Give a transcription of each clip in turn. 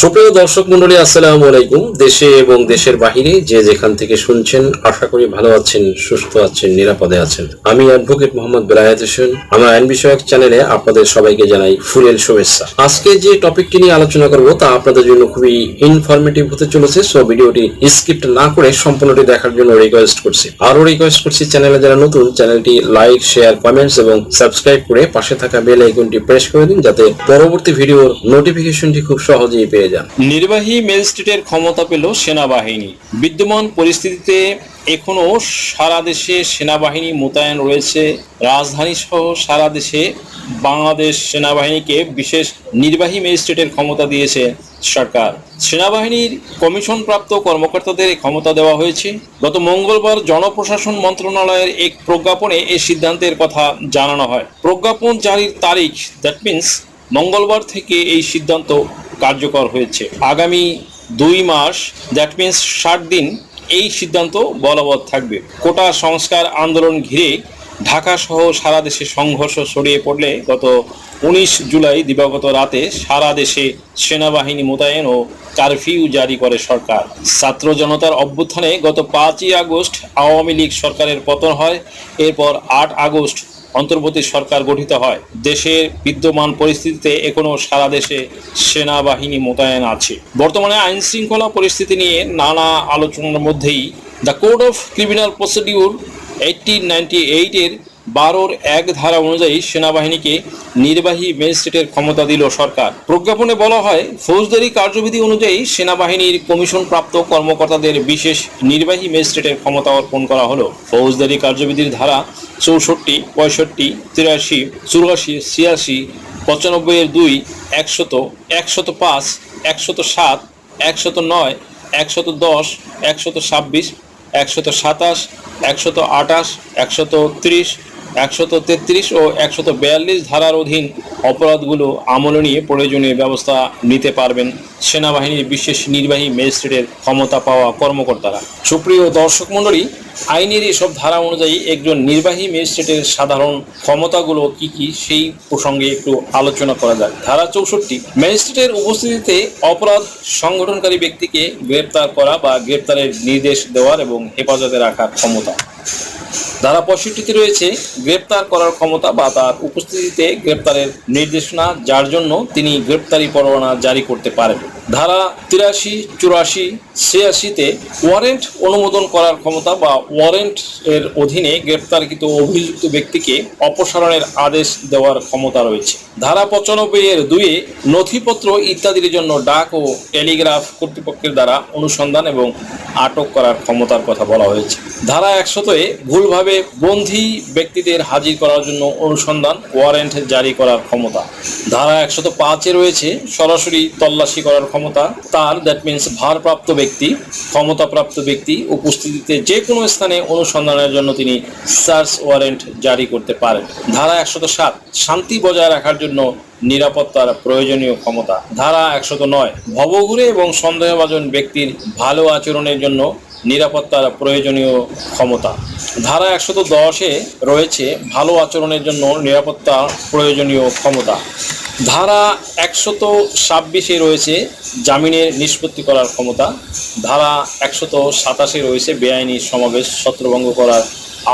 সুপ্রিয় দর্শক মন্ডলী আসসালামু আলাইকুম। দেশে এবং দেশের বাহিরে যে যেখান থেকে শুনছেন, আশা করি ভালো আছেন, সুস্থ আছেন, নিরাপদে আছেন। আমি অ্যাডভোকেট মোহাম্মদ বেলায়েত হোসেন। আমার আইন বিষয়ক চ্যানেলে আপনাদের সবাইকে জানাই ফুলেল শুভেচ্ছা। আজকে যে টপিকটি নিয়ে আলোচনা করব, তা আপনাদের জন্য খুবই ইনফরমেটিভ হতে চলেছে সো ভিডিওটি স্কিপ্ট না করে সম্পূর্ণটি দেখার জন্য রিকোয়েস্ট করছি। আরও রিকোয়েস্ট করছি চ্যানেলে যারা নতুন, চ্যানেলটি লাইক শেয়ার কমেন্টস এবং সাবস্ক্রাইব করে পাশে থাকা বেল আইকনটি প্রেস করে দিন, যাতে পরবর্তী ভিডিওর নোটিফিকেশনটি খুব সহজেই পেয়ে যান নির্বাহী ম্যাজিস্ট্রেটের ক্ষমতা পেল সেনাবাহিনী। বিদ্যমান পরিস্থিতিতে এখনও সারা দেশে সেনাবাহিনী মোতায়েন রয়েছে। রাজধানী সহ সারা দেশে বাংলাদেশ সেনাবাহিনীকে বিশেষ নির্বাহী ম্যাজিস্ট্রেটের ক্ষমতা দিয়েছে সরকার। সেনাবাহিনীর কমিশনপ্রাপ্ত কর্মকর্তাদের ক্ষমতা দেওয়া হয়েছে। গত মঙ্গলবার জনপ্রশাসন মন্ত্রণালয়ের এক প্রজ্ঞাপনে এই সিদ্ধান্তের কথা জানানো হয়। প্রজ্ঞাপন জারির তারিখ দ্যাট মিন্স মঙ্গলবার থেকে এই সিদ্ধান্ত কার্যকর হয়েছে। আগামী দুই মাস দ্যাট মিন্স ষাট দিন, এই সিদ্ধান্ত বলবৎ থাকবে। কোটা সংস্কার আন্দোলন ঘিরে ঢাকা সহ সারা দেশে সংঘর্ষ ছড়িয়ে পড়লে গত উনিশ জুলাই দিবাগত রাতে সারা দেশে সেনাবাহিনী মোতায়েন ও কারফিউ জারি করে সরকার। ছাত্র জনতার অভ্যুত্থানে গত পাঁচই আগস্ট আওয়ামী লীগ সরকারের পতন হয়। এরপর আট আগস্ট অন্তর্বর্তী সরকার গঠিত হয়। দেশের বিদ্যমান পরিস্থিতিতে এখনও সারা দেশে সেনাবাহিনী মোতায়েন আছে। বর্তমানে আইন শৃঙ্খলা পরিস্থিতি নিয়ে নানা আলোচনার মধ্যেই the code of criminal procedure eighteen ninety এইটের বারোর এক ধারা অনুযায়ী সেনাবাহিনীকে নির্বাহী ম্যাজিস্ট্রেটের ক্ষমতা দিল সরকার। প্রজ্ঞাপনে বলা হয়, ফৌজদারি কার্যবিধি অনুযায়ী সেনাবাহিনীর কমিশনপ্রাপ্ত কর্মকর্তাদের বিশেষ নির্বাহী ম্যাজিস্ট্রেটের ক্ষমতা অর্পণ করা হলো। ফৌজদারি কার্যবিধির ধারা চৌষট্টি, পঁয়ষট্টি, তিরাশি, চুরাশি, ছিয়াশি পঁচানব্বই এর দুই, একশত একশত পাঁচ একশত সাত একশত নয় একশত দশ একশত ছাব্বিশ একশত সাতাশ একশত আঠাশ একশত ত্রিশ একশত তেত্রিশ ও একশত বিয়াল্লিশ ধারার অধীন অপরাধগুলো আমলে নিয়ে প্রয়োজনীয় ব্যবস্থা নিতে পারবেন সেনাবাহিনীর বিশেষ নির্বাহী ম্যাজিস্ট্রেটের ক্ষমতা পাওয়া কর্মকর্তারা। সুপ্রিয় দর্শক মণ্ডলী, আইনের এসব ধারা অনুযায়ী একজন নির্বাহী ম্যাজিস্ট্রেটের সাধারণ ক্ষমতাগুলো কি কি সেই প্রসঙ্গে একটু আলোচনা করা যাক। ধারা চৌষট্টি, ম্যাজিস্ট্রেটের উপস্থিতিতে অপরাধ সংগঠনকারী ব্যক্তিকে গ্রেপ্তার করা বা গ্রেপ্তারের নির্দেশ দেওয়ার এবং হেফাজতে রাখার ক্ষমতা। ধারা পঁয়ষট্টিতে রয়েছে, গ্রেপ্তার করার ক্ষমতা বা তার উপস্থিতিতে গ্রেপ্তারের নির্দেশনা, যার জন্য তিনি গ্রেপ্তারি পরোয়ানা জারি করতে পারেন। ধারা তিরাশি, চুরাশি ছিয়াশিতে ওয়ারেন্ট অনুমোদন করার ক্ষমতা বা ওয়ারেন্ট এর অধীনে গ্রেপ্তারকৃত অভিযুক্ত ব্যক্তিকে অপসারণের আদেশ দেওয়ার ক্ষমতা রয়েছে। ধারা পঁচানব্বই এর দুইয়ে নথিপত্র ইত্যাদির জন্য ডাক ও টেলিগ্রাফ কর্তৃপক্ষের দ্বারা অনুসন্ধান এবং আটক করার ক্ষমতার কথা বলা হয়েছে। ধারা একশতয়ে ভুলভাবে বন্দী ব্যক্তিদের হাজির করার জন্য অনুসন্ধান ওয়ারেন্ট জারি করার ক্ষমতা। ধারা একশত পাঁচে রয়েছে সরাসরি তল্লাশি করার ক্ষমতা। তার দ্যাট মিন্স ভারপ্রাপ্ত ব্যক্তি, ক্ষমতাপ্রাপ্ত ব্যক্তি, উপস্থিতিতে যে কোনো স্থানে অনুসন্ধানের জন্য তিনি সার্চ ওয়ারেন্ট জারি করতে পারেন। ধারা একশত সাত, শান্তি বজায় রাখার জন্য নিরাপত্তার প্রয়োজনীয় ক্ষমতা। ধারা একশত নয়, ভবঘুরে এবং সন্দেহভাজন ব্যক্তির ভালো আচরণের জন্য নিরাপত্তার প্রয়োজনীয় ক্ষমতা। ধারা একশত দশে রয়েছে ভালো আচরণের জন্য নিরাপত্তা প্রয়োজনীয় ক্ষমতা। ধারা একশত ছাব্বিশে রয়েছে জামিনের নিষ্পত্তি করার ক্ষমতা। ধারা একশত সাতাশে রয়েছে বেআইনি সমাবেশ ছত্রভঙ্গ করার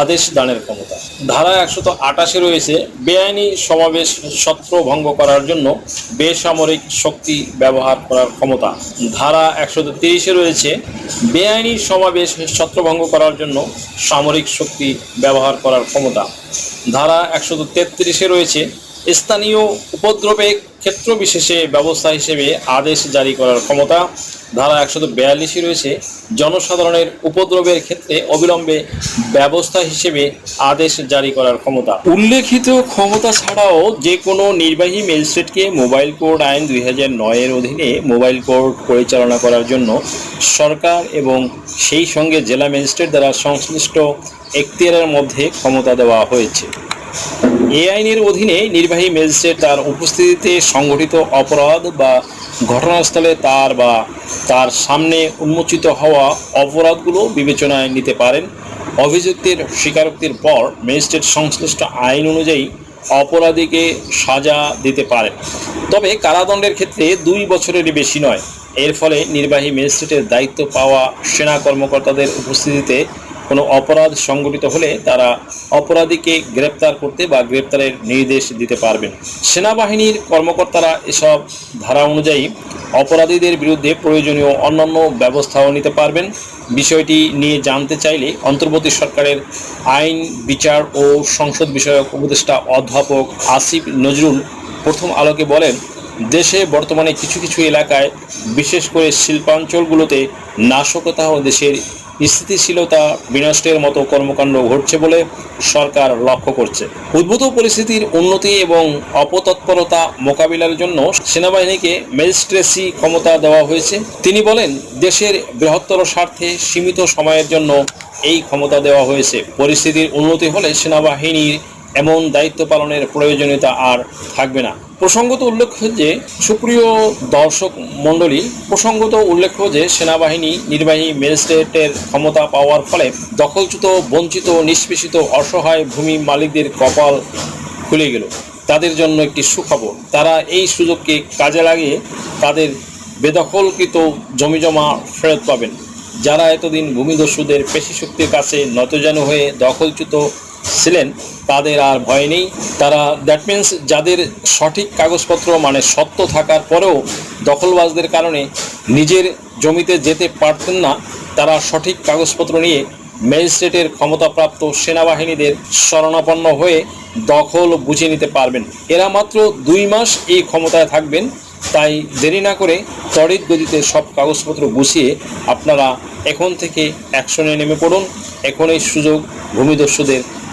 আদেশ দানের ক্ষমতা। ধারা একশত আটাশে রয়েছে বেআইনি সমাবেশ ছত্রভঙ্গ করার জন্য বেসামরিক শক্তি ব্যবহার করার ক্ষমতা। ধারা একশত তিরিশে রয়েছে বেআইনি সমাবেশ ছত্রভঙ্গ করার জন্য সামরিক শক্তি ব্যবহার করার ক্ষমতা। ধারা একশত তেত্রিশে রয়েছে স্থানীয় উপদ্রবে ক্ষেত্র বিশেষে ব্যবস্থা হিসেবে আদেশ জারি করার ক্ষমতা, ধারা একশত বিয়াল্লিশে রয়েছে। জনসাধারণের উপদ্রবের ক্ষেত্রে অবিলম্বে ব্যবস্থা হিসেবে আদেশ জারি করার ক্ষমতা। উল্লেখিত ক্ষমতা ছাড়াও যে কোনো নির্বাহী ম্যাজিস্ট্রেটকে মোবাইল কোর্ট আইন দুই হাজার নয়ের অধীনে মোবাইল কোর্ট পরিচালনা করার জন্য সরকার এবং সেই সঙ্গে জেলা ম্যাজিস্ট্রেট দ্বারা সংশ্লিষ্ট এখতিয়ারের মধ্যে ক্ষমতা দেওয়া হয়েছে। এ আইনের অধীনে নির্বাহী ম্যাজিস্ট্রেট তার উপস্থিতিতে সংগঠিত অপরাধ বা ঘটনাস্থলে তার বা তার সামনে উন্মোচিত হওয়া অপরাধগুলো বিবেচনায় নিতে পারেন। অভিযুক্তের স্বীকারোক্তির পর ম্যাজিস্ট্রেট সংশ্লিষ্ট আইন অনুযায়ী অপরাধীকে সাজা দিতে পারেন। তবে কারাদণ্ডের ক্ষেত্রে দুই বছরের বেশি নয়। এর ফলে নির্বাহী ম্যাজিস্ট্রেটের দায়িত্ব পাওয়া সেনা কর্মকর্তাদের উপস্থিতিতে কোনো অপরাধ সংঘটিত হলে তারা অপরাধীকে গ্রেপ্তার করতে বা গ্রেপ্তারের নির্দেশ দিতে পারবেন। সেনাবাহিনীর কর্মকর্তারা এসব ধারা অনুযায়ী অপরাধীদের বিরুদ্ধে প্রয়োজনীয় অন্যান্য ব্যবস্থাও নিতে পারবেন। বিষয়টি নিয়ে জানতে চাইলে অন্তর্বর্তী সরকারের আইন, বিচার ও সংসদ বিষয়ক উপদেষ্টা অধ্যাপক আসিফ নজরুল প্রথম আলোকে বলেন, দেশে বর্তমানে কিছু কিছু এলাকায় বিশেষ করে শিল্পাঞ্চলগুলোতে নাশকতা ও দেশের স্থিতিশীলতা বিনষ্টের মতো কর্মকাণ্ড ঘটছে বলে সরকার লক্ষ্য করছে। উদ্ভূত পরিস্থিতির উন্নতি এবং অপতৎপরতা মোকাবিলার জন্য সেনাবাহিনীকে ম্যাজিস্ট্রেসি ক্ষমতা দেওয়া হয়েছে। তিনি বলেন, দেশের বৃহত্তর স্বার্থে সীমিত সময়ের জন্য এই ক্ষমতা দেওয়া হয়েছে। পরিস্থিতির উন্নতি হলে সেনাবাহিনীর এমন দায়িত্ব পালনের প্রয়োজনীয়তা আর থাকবে না। প্রসঙ্গত উল্লেখ্য যে, সুপ্রিয় দর্শক মণ্ডলী, প্রসঙ্গত উল্লেখ্য যে, সেনাবাহিনী, নির্বাহী ম্যাজিস্ট্রেটের ক্ষমতা পাওয়ার ফলে দখলচ্যুত, বঞ্চিত, নিষ্পেষিত, অসহায় ভূমি মালিকদের কপাল খুলে গেল। তাদের জন্য একটি সুখবর, তারা এই সুযোগকে কাজে লাগিয়ে তাদের বেদখলকৃত জমিজমা ফেরত পাবেন। যারা এতদিন ভূমিদস্যুদের পেশি শক্তির কাছে নতজানু হয়ে দখলচ্যুত ছিলেন, তাদের আর ভয় নেই। তারা দ্যাট মিন্স যাদের সঠিক কাগজপত্র মানে সত্য থাকার পরেও দখলবাজদের কারণে নিজের জমিতে যেতে পারতেন না, তারা সঠিক কাগজপত্র নিয়ে ম্যাজিস্ট্রেটের ক্ষমতাপ্রাপ্ত সেনাবাহিনীদের শরণাপন্ন হয়ে দখল বুঝে নিতে পারবেন। এরা মাত্র দুই মাস এই ক্ষমতায় থাকবেন, তাই দেরি না করে তড়িৎ গতিতে সব কাগজপত্র গুছিয়ে আপনারা এখন থেকে অ্যাকশনে নেমে পড়ুন। এখন এই সুযোগ ভূমিদস্যুদের